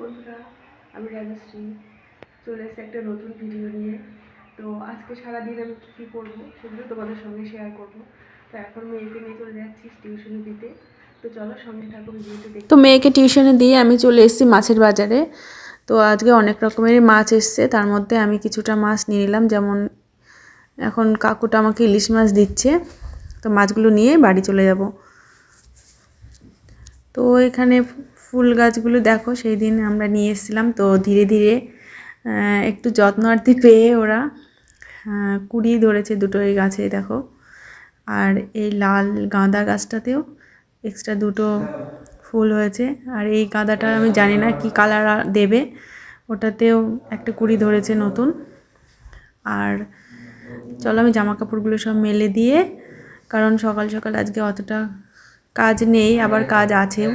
বন্ধুরা, আমি রাজশ্রী। চলে এসেছি একটা নতুন ভিডিও নিয়ে। তো আজকে সারাদিন আমি কী কী করব সেগুলো তোমাদের সঙ্গে শেয়ার করব। তো এখন মেয়েকে নিয়ে চলে যাচ্ছি টিউশনি দিতে। তো চলো সঙ্গে থাকো ভিডিওতে তো মেয়েকে টিউশনে দিয়ে আমি চলে এসেছি মাছের বাজারে। তো আজকে অনেক রকমেরই মাছ এসছে। তার মধ্যে আমি কিছুটা মাছ নিয়ে নিলাম। যেমন এখন কাকুটা আমাকে ইলিশ মাছ দিচ্ছে। তো মাছগুলো নিয়ে বাড়ি চলে যাব। তো এখানে ফুল গাছগুলো দেখো, সেই দিন আমরা নিয়ে এসেছিলাম। তো ধীরে ধীরে একটু যত্নার্থী পেয়ে ওরা কুড়ি ধরেছে দুটো এই গাছে, দেখো। আর এই লাল গাঁদা গাছটাতেও এক্সট্রা দুটো ফুল হয়েছে। আর এই গাঁদাটা আমি জানি না কি কালার দেবে। ওটাতেও একটা কুড়ি ধরেছে নতুন। আর চলো আমি জামা কাপড়গুলো সব মেলে দিয়ে, কারণ সকাল সকাল আজকে অতটা কাজ নেই, আবার কাজ আছেও।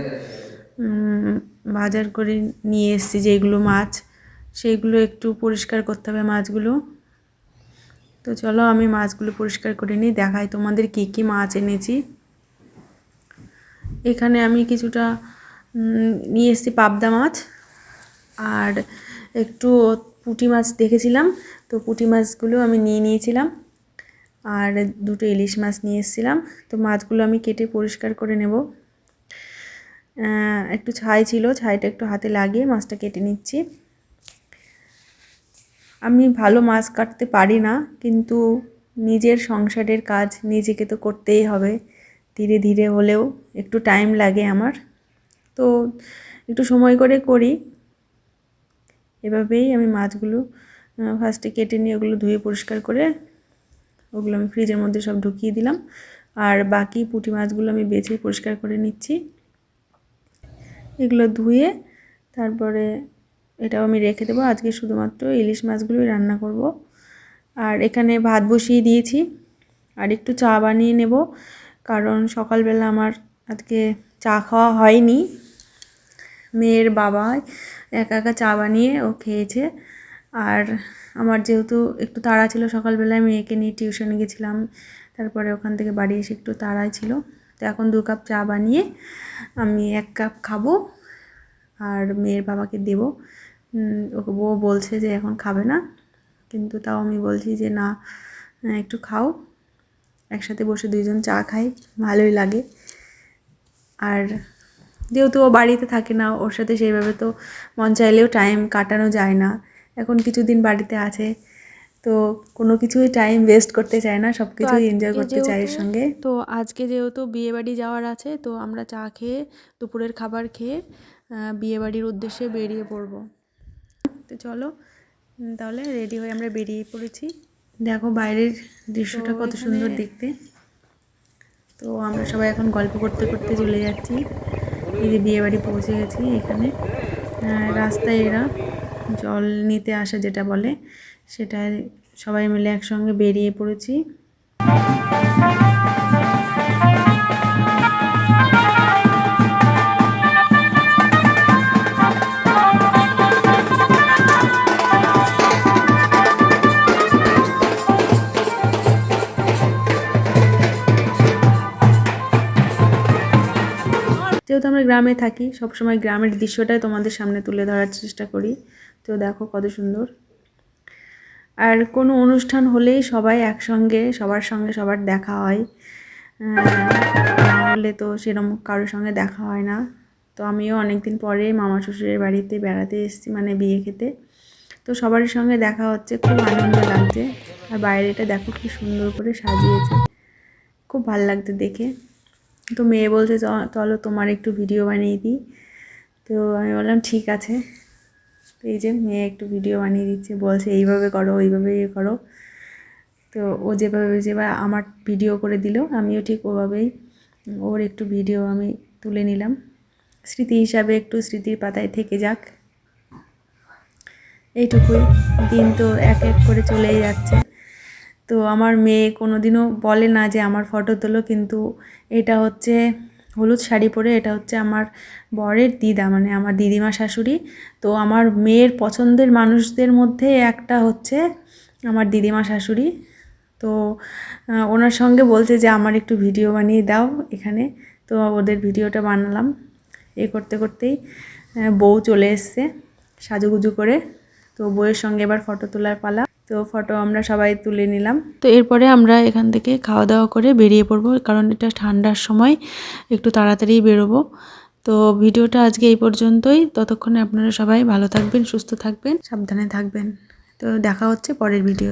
বাজার করে নিয়ে এসেছি যেগুলো মাছ সেইগুলো একটু পরিষ্কার করতে হবে মাছগুলো। তো চলো আমি মাছগুলো পরিষ্কার করে নিই, দেখাই তোমাদের কি কি মাছ এনেছি। এখানে আমি কিছুটা নিয়ে এসেছি পাবদা মাছ আর একটু পুঁটি মাছ দেখেছিলাম, তো পুঁটি মাছগুলো আমি নিয়ে নিয়েছিলাম আর দুটো ইলিশ মাছ নিয়ে এসেছিলাম, তো মাছগুলো আমি কেটে পরিষ্কার করে নেব। একটু ছাই ছিল, ছাইটা একটু হাতে লাগিয়ে মাছটা কেটে নিচ্ছি। আমি ভালো মাছ কাটতে পারি না, কিন্তু নিজের সংসারের কাজ নিজেকে তো করতেই হবে। ধীরে ধীরে হলেও একটু টাইম লাগে আমার। তো একটু সময় করে করি। এভাবেই আমি মাছগুলো ফার্স্টে কেটে নিয়ে ওগুলো ধুয়ে পরিষ্কার করে ওগুলো আমি ফ্রিজের মধ্যে সব ঢুকিয়ে দিলাম। আর বাকি পুঁটি মাছগুলো আমি বেছে পরিষ্কার করে নিচ্ছি। এগুলো ধুয়ে তারপরে এটাও আমি রেখে দেবো। আজকে শুধুমাত্র ইলিশ মাছগুলোই রান্না করব। আর এখানে ভাত বসিয়ে দিয়েছি। আর একটু চা বানিয়ে নেব। কারণ সকালবেলা আমার আজকে চা খাওয়া হয়নি। মেয়ের বাবা একা একা চা বানিয়ে ও খেয়েছে। আর আমার যেহেতু একটু তাড়া ছিল সকালবেলায়, মেয়েকে নিয়ে টিউশনে গেছিলাম। তারপরে ওখান থেকে বাড়ি এসে একটু তাড়াই ছিল। তো এখন দু কাপ চা বানিয়ে আমি এক কাপ খাব। আর মেয়ের বাবাকে দেবো। বউ বলছে যে এখন খাবে না কিন্তু তাও আমি বলছি যে না একটু খাও একসাথে বসে দুইজন চা খাই ভালোই লাগে। আর যেহেতু ও বাড়িতে থাকে না ওর সাথে সেইভাবে তো মন চাইলেও টাইম কাটানো যায় না। এখন কিছুদিন বাড়িতে আছে তো কোনো কিছুই টাইম ওয়েস্ট করতে চায় না সব কিছুই এনজয় করতে চায় এর সঙ্গে। তো আজকে যেহেতু বিয়ে বাড়ি যাওয়ার আছে তো আমরা চা খেয়ে দুপুরের খাবার খেয়ে আহ, বিয়ে বাড়ির উদ্দেশ্যে বেরিয়ে পড়ব। তো চলো তাহলে রেডি হয়ে আমরা বেরিয়ে পড়েছি। দেখো বাইরের দৃশ্যটা কত সুন্দর দেখতে। তো আমরা সবাই এখন গল্প করতে করতে চলে যাচ্ছি। এই যে বিয়ে বাড়ি পৌঁছে গেছি এখানে। রাস্তায় এরা জল নিতে আসা যেটা বলে সেটা সবাই মিলে একসঙ্গে বেরিয়ে পড়েছি। যেহেতু আমরা গ্রামে থাকি, সবসময় গ্রামের দৃশ্যটাই তোমাদের সামনে তুলে ধরার চেষ্টা করি। তো দেখো কত সুন্দর। আর কোনো অনুষ্ঠান হলেই সবাই একসঙ্গে, সবার সঙ্গে সবার দেখা হয়। হলে তো সেরকম কারোর সঙ্গে দেখা হয় না। তো আমিও অনেক দিন পরে মামা শ্বশুরের বাড়িতে বেড়াতে এসেছি মানে বিয়ে খেতে। তো সবার সঙ্গে দেখা হচ্ছে, খুব আনন্দ লাগছে। আর বাইরেটা দেখো কি সুন্দর করে সাজিয়েছে। খুব ভালো লাগছে দেখে। তো মেয়ে বলছে, "চ- চলো তোমার একটু ভিডিও বানিয়ে দিই। তো আমি বললাম, ঠিক আছে। তো এই যে মেয়ে একটু ভিডিও বানিয়ে দিচ্ছে, বলছে, এইভাবে করো, ওইভাবে ইয়ে করো। তো ও যেভাবে যেভাবে আমার ভিডিও করে দিল, আমিও ঠিক ওভাবেই ওর একটু ভিডিও আমি তুলে নিলাম। স্মৃতি হিসাবে একটু স্মৃতির পাতায় থেকে যাক। এইটুকুই। দিন তো এক এক করে চলেই যাচ্ছে। তো আমার মেয়ে কোনো দিনও বলে না যে আমার ফটো তোলো, কিন্তু এটা হচ্ছে হলুদ শাড়ি পরে এটা হচ্ছে আমার বরের দিদা মানে আমার দিদিমা শাশুড়ি। তো আমার মেয়ের পছন্দের মানুষদের মধ্যে একটা হচ্ছে আমার দিদিমা শাশুড়ি। তো ওনার সঙ্গে বলছে যে আমার একটু ভিডিও বানিয়ে দাও এখানে। তো ওদের ভিডিওটা বানালাম। এ করতে করতেই বউ চলে এসছে সাজুগুজু করে। তো বউয়ের সঙ্গে এবার ফটো তোলার পালা। তো ফটো আমরা সবাই তুলে নিলাম। তো এরপরে আমরা এখান থেকে খাওয়া দাওয়া করে বেরিয়ে পড়ব কারণ এটা ঠান্ডার সময় একটু তাড়াতাড়ি বেরোবো। তো ভিডিওটা আজকে এই পর্যন্তই। ততক্ষণে আপনারা সবাই ভালো থাকবেন সুস্থ থাকবেন। সাবধানে থাকবেন। তো দেখা হচ্ছে পরের ভিডিও